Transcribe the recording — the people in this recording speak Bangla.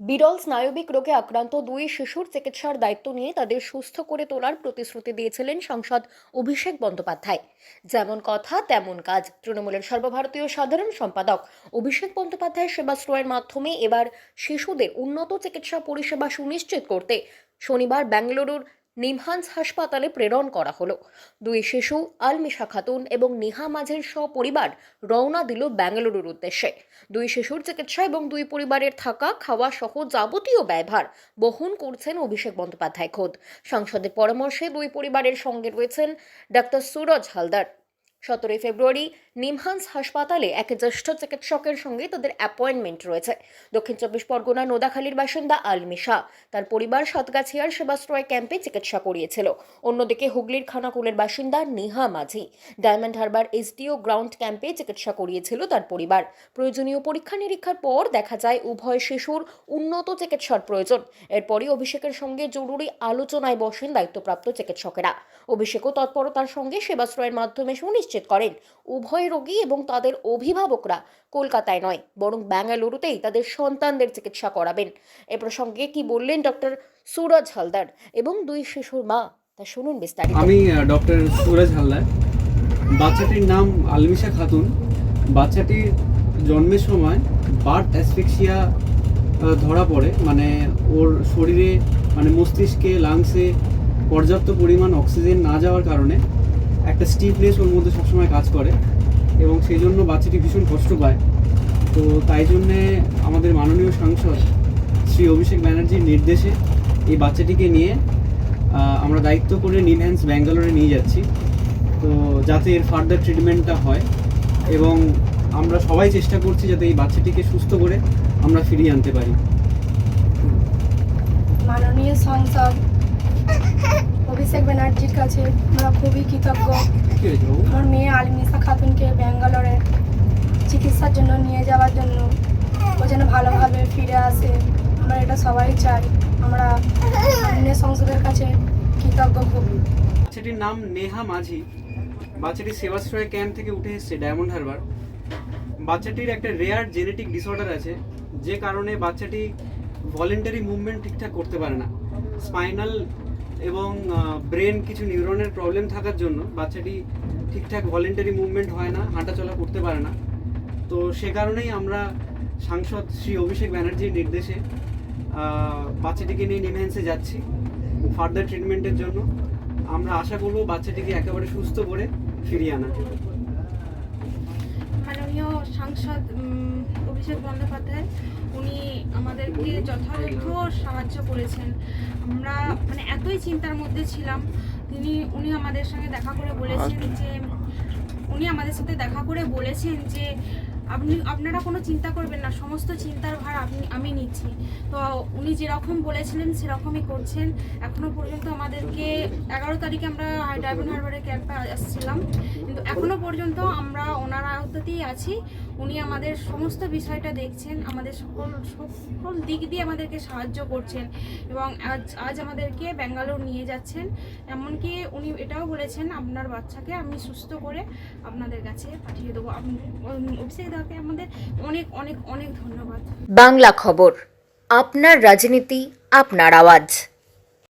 বিরল স্নায়বিক রোগে আক্রান্ত দুই শিশুর চিকিৎসার দায়িত্ব নিয়ে তাদের সুস্থ করে তোলার প্রতিশ্রুতি দিয়েছিলেন সাংসদ অভিষেক বন্দ্যোপাধ্যায়। যেমন কথা, তেমন কাজ। তৃণমূলের সর্বভারতীয় সাধারণ সম্পাদক অভিষেক বন্দ্যোপাধ্যায়ের সেবাশ্রয়ের মাধ্যমে এবার শিশুদের উন্নত চিকিৎসা পরিষেবা সুনিশ্চিত করতে শনিবার বেঙ্গালুরুর নিমহান্স হাসপাতালে প্রেরণ করা হলো। দুই শিশু আলমিশা খাতুন এবং নিহা মাঝের সপরিবার রওনা দিল বেঙ্গালুরুর উদ্দেশ্যে। দুই শিশুর চিকিৎসা এবং দুই পরিবারের থাকা খাওয়া সহ যাবতীয় ব্যয়ভার বহন করছেন অভিষেক বন্দ্যোপাধ্যায় খোদ। সংসদের পরামর্শে দুই পরিবারের সঙ্গে রয়েছেন ডাক্তার সুরজ হালদার। সতেরোই ফেব্রুয়ারি নিমহান্স হাসপাতালে এক জ্যেষ্ঠ চিকিৎসকের সঙ্গে তাদের অ্যাপয়েন্টমেন্ট রয়েছে। দক্ষিণ চব্বিশ পরগনা নোদাখালীর বাসিন্দা আলমিশা তার পরিবার সাতগাছিয়ার সেবাশ্রয় ক্যাম্পে চিকিৎসা করিয়েছিল। অন্যদিকে হুগলির খানাকুলের বাসিন্দা নেহা মাঝি ডায়মন্ড হারবার এসডিও গ্রাউন্ড ক্যাম্পে চিকিৎসা করিয়েছিল তার পরিবার। প্রয়োজনীয় পরীক্ষা নিরীক্ষার পর দেখা যায় উভয় শিশুর উন্নত চিকিৎসার প্রয়োজন। এরপরই অভিষেকের সঙ্গে জরুরি আলোচনায় বসেন দায়িত্বপ্রাপ্ত চিকিৎসকেরা। অভিষেকও তৎপরতার সঙ্গে সেবাশ্রয়ের মাধ্যমে সুনিশ্চিত করেন উভয় রোগী এবং তাদের অভিভাবকরা কলকাতায় নয়, বরং ব্যাঙ্গালুরুতেই তাদের সন্তানদের চিকিৎসা করাবেন। এ প্রসঙ্গে কি বললেন ডক্টর সুরজ হালদার এবং দুই শিশুর মা, তা শুনুন বিস্তারিত। আমি ডক্টর সুরজ হালদার। বাচ্চাটির নাম আলমিশা খাতুন। বাচ্চাটির জন্মের সময় বার্থ অ্যাসফিক্সিয়া ধরা পড়ে। মানে ওর শরীরে মানে মস্তিষ্কে, লাংসে পর্যাপ্ত পরিমাণ অক্সিজেন না যাওয়ার কারণে একটা স্টিফনেস ওর মধ্যে সবসময় কাজ করে। এবং সেই জন্য বাচ্চাটি ভীষণ কষ্ট পায়। তো তাই জন্যে আমাদের মাননীয় সাংসদ শ্রী অভিষেক ব্যানার্জির নির্দেশে এই বাচ্চাটিকে নিয়ে আমরা দায়িত্ব করে নিমহ্যান্স ব্যাঙ্গালোরে নিয়ে যাচ্ছি। তো যাতে এর ফার্দার ট্রিটমেন্টটা হয় এবং আমরা সবাই চেষ্টা করছি যাতে এই বাচ্চাটিকে সুস্থ করে আমরা ফিরিয়ে আনতে পারি। মাননীয় সংসদ অভিষেক ব্যানার্জির কাছে আমরা খুবই কৃতজ্ঞ। আমার মেয়ে আলমিসা খাতুনকে ব্যাঙ্গালোরে চিকিৎসার জন্য নিয়ে যাওয়ার জন্য ও যেন ভালোভাবে ফিরে আসে। আমরা এটা সবাই চাই। আমরা অন্য সংসদের কাছে কৃতজ্ঞ খুবই বাচ্চাটির নাম নেহা মাঝি। বাচ্চাটি সেবাশ্রয় ক্যাম্প থেকে উঠে এসেছে ডায়মন্ড হারবার। বাচ্চাটির একটা রেয়ার জেনেটিক ডিসঅর্ডার আছে, যে কারণে বাচ্চাটি ভলেন্টারি মুভমেন্ট ঠিকঠাক করতে পারে না। স্পাইনাল এবং ব্রেন কিছু নিউরনের প্রবলেম থাকার জন্য বাচ্চাটি ঠিকঠাক ভলেন্টারি মুভমেন্ট হয় না, হাঁটাচলা করতে পারে না। তো সে কারণেই আমরা সাংসদ শ্রী অভিষেক ব্যানার্জির নির্দেশে বাচ্চাটিকে নিয়ে নিমহ্যান্সে যাচ্ছি ফার্দার ট্রিটমেন্টের জন্য। আমরা আশা করব বাচ্চাটিকে একেবারে সুস্থ করে ফিরিয়ে আনা মাননীয় সাংসদ অভিষেক বন্দ্যোপাধ্যায় আমাদেরকে যথাযথ সাহায্য করেছেন। আমরা মানে এতই চিন্তার মধ্যে ছিলাম। তিনি উনি আমাদের সঙ্গে দেখা করে বলেছেন যে উনি আমাদের সাথে দেখা করে বলেছেন যে আপনি আপনারা কোনো চিন্তা করবেন না সমস্ত চিন্তার ভার আপনি আমি নিচ্ছি। তো উনি যেরকম বলেছিলেন সেরকমই করছেন। এখনও পর্যন্ত আমাদেরকে এগারো তারিখে আমরা ডায়মন্ড হারবারের ক্যাম্পে আসছিলাম। কিন্তু এখনও পর্যন্ত আমরা ওনার আওতাতেই আছি। উনি আমাদের সমস্ত বিষয়টা দেখছেন, আমাদের সকল সকল দিক দিয়ে আমাদেরকে সাহায্য করছেন এবং আজ আজ আমাদেরকে ব্যাঙ্গালোর নিয়ে যাচ্ছেন। এমনকি উনি এটাও বলেছেন, আপনার বাচ্চাকে আমি সুস্থ করে আপনাদের কাছে পাঠিয়ে দেবো। অভিষেক দাকে আমাদের অনেক অনেক অনেক ধন্যবাদ। বাংলা খবর, আপনার রাজনীতি, আপনার আওয়াজ।